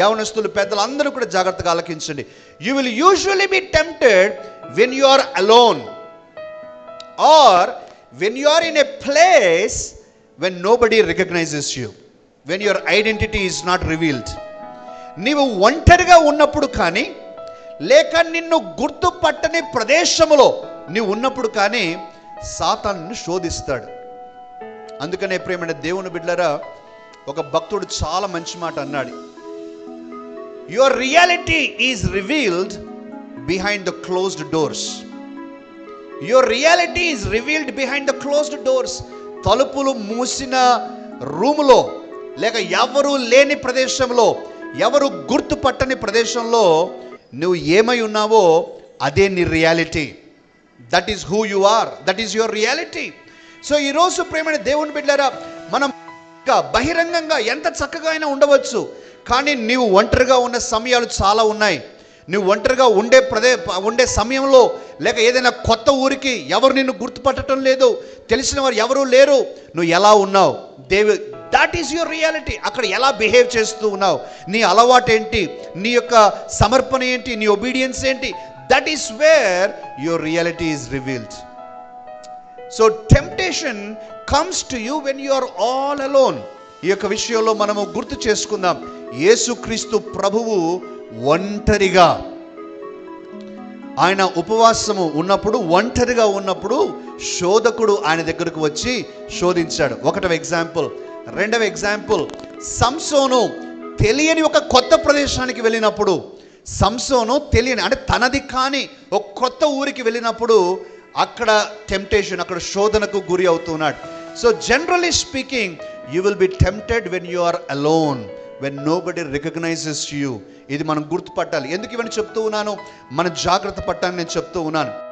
యవనస్తులు పెద్దలు అందరూ కూడా జాగ్రత్తగా ఆలకించండి. You will usually be tempted when you are alone or when you are in a place when nobody recognizes you when your identity is not revealed నీవు ఒంటరిగా ఉన్నప్పుడు కానీ లేక నిన్ను గుర్తుపట్టని ప్రదేశములో నీవు ఉన్నప్పుడు కానీ సాతాన్ని శోధిస్తాడు. అందుకనే ప్రేమైన దేవుని బిడ్డరా ఒక భక్తుడు చాలా మంచి మాట అన్నాడు. Your reality is revealed behind the closed doors your reality is revealed behind the closed doors తలుపులు మూసిన రూములో లేక ఎవరు లేని ప్రదేశంలో ఎవరు గుర్తుపట్టని ప్రదేశంలో నువ్వు ఏమై ఉన్నావో అదే నీ reality that is who you are that is your reality so ఈరోజు ప్రేమైన దేవుని బిడ్డారా మనం బహిరంగంగా ఎంత చక్కగా అయినా ఉండవచ్చు. కానీ నీవు ఒంటరిగా ఉన్న సమయాలు చాలా ఉన్నాయి. నువ్వు ఒంటరిగా ఉండే ప్రదే ఉండే సమయంలో లేక ఏదైనా కొత్త ఊరికి ఎవరు నిన్ను గుర్తుపట్టడం లేదు. తెలిసిన వారు ఎవరు లేరు. నువ్వు ఎలా ఉన్నావు? దేవి దాట్ ఈస్ యువర్ రియాలిటీ అక్కడ ఎలా బిహేవ్ చేస్తూ ఉన్నావు? నీ అలవాటు ఏంటి? నీ యొక్క సమర్పణ ఏంటి? నీ ఒబీడియన్స్ ఏంటి? That is where your reality is revealed so temptation comes to you when you are all alone ఈ యొక్క విషయంలో మనము గుర్తు చేసుకుందాం. యేసుక్రీస్తు ప్రభువు ఒంటరిగా ఆయన ఉపవాసము ఉన్నప్పుడు ఒంటరిగా ఉన్నప్పుడు శోధకుడు ఆయన దగ్గరకు వచ్చి శోధించాడు. ఒకటవ ఎగ్జాంపుల్. రెండవ ఎగ్జాంపుల్. సంసోను తెలియని ఒక కొత్త ప్రదేశానికి వెళ్ళినప్పుడు సంసోను తెలియని అంటే తనది కాని ఒక కొత్త ఊరికి వెళ్ళినప్పుడు అక్కడ టెంప్టేషన్ అక్కడ శోధనకు గురి అవుతున్నాడు. So generally speaking you will be tempted when you are alone when nobody recognizes you ఇది మనం గుర్తుపట్టాలి. ఎందుకు ఇవన్నీ చెప్తూ ఉన్నాను? మన జాగ్రత్త పట్టాలని నేను చెప్తూ ఉన్నాను.